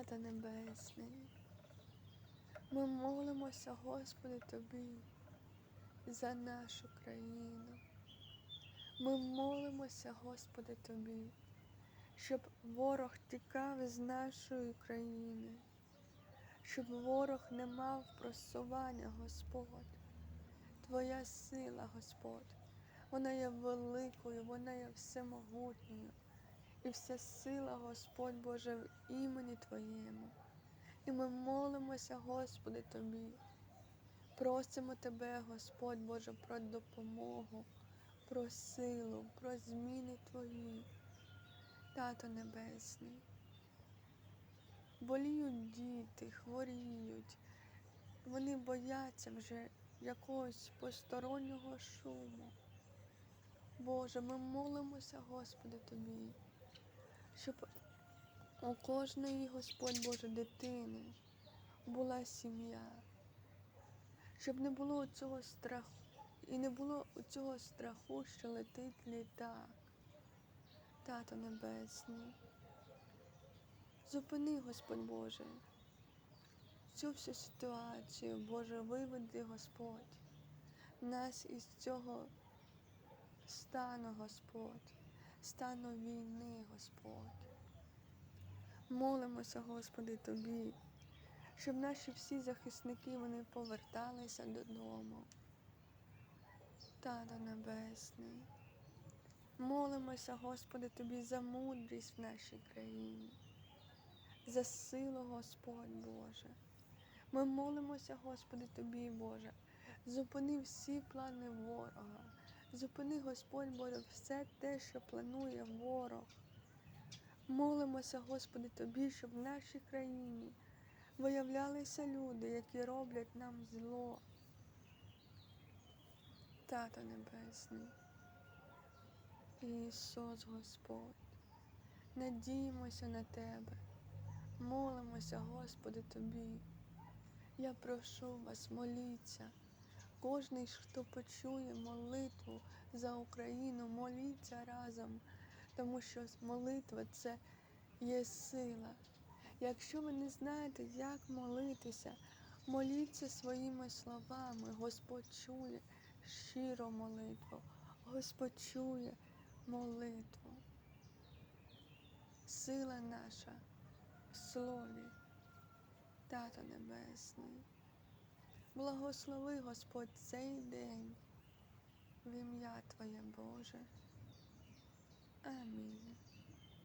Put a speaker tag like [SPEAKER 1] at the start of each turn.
[SPEAKER 1] Тата Небесний, ми молимося, Господи, Тобі за нашу країну. Ми молимося, Господи, Тобі, щоб ворог тікав з нашої країни, щоб ворог не мав просування, Господь. Твоя сила, Господь, вона є великою, вона є всемогутньою. І вся сила, Господь Боже, в імені Твоєму. І ми молимося, Господи, Тобі. Просимо Тебе, Господь Боже, про допомогу, про силу, про зміни Твої, Тато Небесний. Боліють діти, хворіють, вони бояться вже якогось постороннього шуму. Боже, ми молимося, Господи, Тобі, щоб у кожної, Господь Боже, дитини була сім'я, щоб не було цього страху і не було цього страху, що летить літак. Тато Небесний. Зупини, Господь Боже, цю всю ситуацію, Боже, виведи, Господь, нас із цього стану, Господь, стану війни, Господь. Молимося, Господи, Тобі, щоб наші всі захисники вони поверталися додому. Тато Небесний. Молимося, Господи, Тобі за мудрість в нашій країні, за силу, Господь Боже. Ми молимося, Господи, Тобі, Боже, зупини всі плани ворога, зупини, Господь Боже, все те, що планує ворог. Молимося, Господи, Тобі, щоб в нашій країні виявлялися люди, які роблять нам зло. Тато Небесний, Ісус Господь, надіємося на Тебе, молимося, Господи, Тобі. Я прошу вас, моліться. Кожний, хто почує молитву за Україну, моліться разом, тому що молитва це є сила. Якщо ви не знаєте, як молитися, моліться своїми словами. Господь чує щиро молитву, Господь чує молитву. Сила наша в слові, Тато Небесний. Благослови Господь цей день в ім'я Твоє Боже. Амінь.